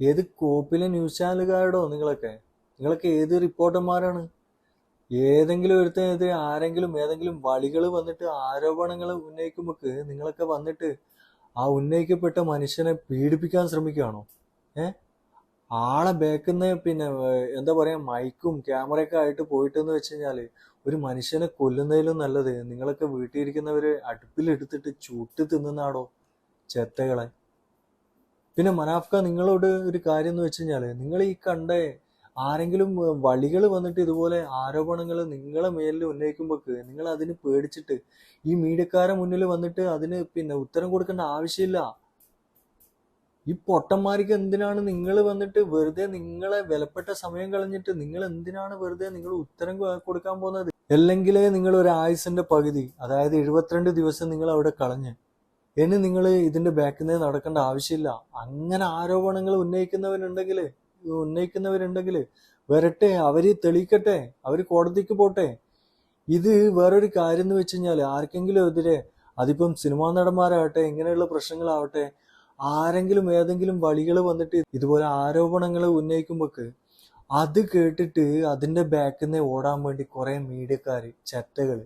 ഏത് കോപ്പിലെ ന്യൂസ് ചാനലുകാരടോ നിങ്ങളൊക്കെ? നിങ്ങളൊക്കെ ഏത് റിപ്പോർട്ടർമാരാണ് ഏതെങ്കിലും ഒരുത്തിനെതിരെ ആരെങ്കിലും ഏതെങ്കിലും വളികൾ വന്നിട്ട് ആരോപണങ്ങൾ ഉന്നയിക്കുമ്പോൾ നിങ്ങളൊക്കെ വന്നിട്ട് ആ ഉന്നയിക്കപ്പെട്ട മനുഷ്യനെ പീഡിപ്പിക്കാൻ ശ്രമിക്കുകയാണോ? ഏ? ആളെ ബേക്കുന്ന പിന്നെ എന്താ പറയാ മൈക്കും ക്യാമറയൊക്കെ ആയിട്ട് പോയിട്ടെന്ന് വെച്ച് കഴിഞ്ഞാൽ ഒരു മനുഷ്യനെ കൊല്ലുന്നതിലും നല്ലത് നിങ്ങളൊക്കെ വീട്ടിലിരിക്കുന്നവർ അടുപ്പിലെടുത്തിട്ട് ചുട്ട് തിന്നുന്നാടോ ചെത്തകളെ പിന്നെ മനാഫ്ക നിങ്ങളോട് ഒരു കാര്യം എന്ന് വെച്ച് കഴിഞ്ഞാൽ നിങ്ങൾ ഈ കണ്ട ആരെങ്കിലും വളികൾ വന്നിട്ട് ഇതുപോലെ ആരോപണങ്ങൾ നിങ്ങളെ മേലിൽ ഉന്നയിക്കുമ്പോൾ നിങ്ങൾ അതിന് പേടിച്ചിട്ട് ഈ മീഡിയക്കാരെ മുന്നിൽ വന്നിട്ട് അതിന് പിന്നെ ഉത്തരം കൊടുക്കേണ്ട ആവശ്യമില്ല. ഈ പൊട്ടന്മാർക്ക് എന്തിനാണ് നിങ്ങൾ വന്നിട്ട് വെറുതെ നിങ്ങളെ വിലപ്പെട്ട സമയം കളഞ്ഞിട്ട് നിങ്ങൾ എന്തിനാണ് വെറുതെ നിങ്ങൾ ഉത്തരം കൊടുക്കാൻ പോകുന്നത്? അല്ലെങ്കിലേ നിങ്ങൾ ഒരു ആയുസിന്റെ പകുതി അതായത് എഴുപത്തിരണ്ട് ദിവസം നിങ്ങൾ അവിടെ കളഞ്ഞ്. ഇനി നിങ്ങൾ ഇതിന്റെ ബാക്കിൽ നിന്ന് നടക്കേണ്ട ആവശ്യമില്ല. അങ്ങനെ ആരോപണങ്ങൾ ഉന്നയിക്കുന്നവരുണ്ടെങ്കിൽ ഉന്നയിക്കുന്നവരുണ്ടെങ്കിൽ വരട്ടെ അവർ തെളിയിക്കട്ടെ അവർ കോടതിക്ക് പോട്ടെ. ഇത് വേറൊരു കാര്യം എന്ന് വെച്ച് കഴിഞ്ഞാൽ ആർക്കെങ്കിലും എതിരെ അതിപ്പം സിനിമാ നടന്മാരാകട്ടെ ഇങ്ങനെയുള്ള പ്രശ്നങ്ങളാവട്ടെ ആരെങ്കിലും ഏതെങ്കിലും വഴികൾ വന്നിട്ട് ഇതുപോലെ ആരോപണങ്ങൾ ഉന്നയിക്കുമ്പോക്ക് അത് കേട്ടിട്ട് അതിന്റെ ബാക്കിൽ നിന്ന് ഓടാൻ വേണ്ടി കുറേ മീഡിയക്കാർ ചെറ്റകൾ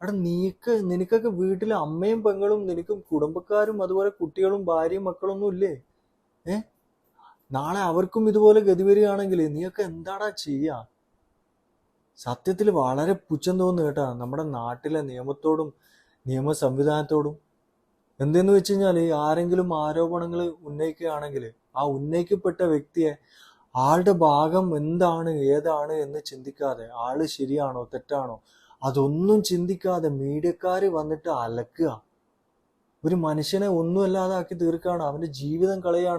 അവിടെ നീക്ക് നിനക്കൊക്കെ വീട്ടിൽ അമ്മയും പെങ്ങളും നിനക്കും കുടുംബക്കാരും അതുപോലെ കുട്ടികളും ഭാര്യയും മക്കളൊന്നും ഇല്ലേ? ഏ? നാളെ അവർക്കും ഇതുപോലെ ഗതി വരികയാണെങ്കിൽ നീയൊക്കെ എന്താടാ ചെയ്യാ? സത്യത്തിൽ വളരെ പുച്ഛം തോന്നുന്നു കേട്ടാ നമ്മുടെ നാട്ടിലെ നിയമത്തോടും നിയമ സംവിധാനത്തോടും. എന്തെന്ന് വെച്ച് കഴിഞ്ഞാൽ ആരെങ്കിലും ആരോപണങ്ങൾ ഉന്നയിക്കുകയാണെങ്കിൽ ആ ഉന്നയിക്കപ്പെട്ട വ്യക്തിയെ ആളുടെ ഭാഗം എന്താണ് ഏതാണ് എന്ന് ചിന്തിക്കാതെ ആൾ ശരിയാണോ തെറ്റാണോ അതൊന്നും ചിന്തിക്കാതെ മീഡിയക്കാർ വന്നിട്ട് അലക്കുക. ഒരു മനുഷ്യനെ ഒന്നുമല്ലാതാക്കി തീർക്കുകയാണ്. അവന്റെ ജീവിതം കളയാണ്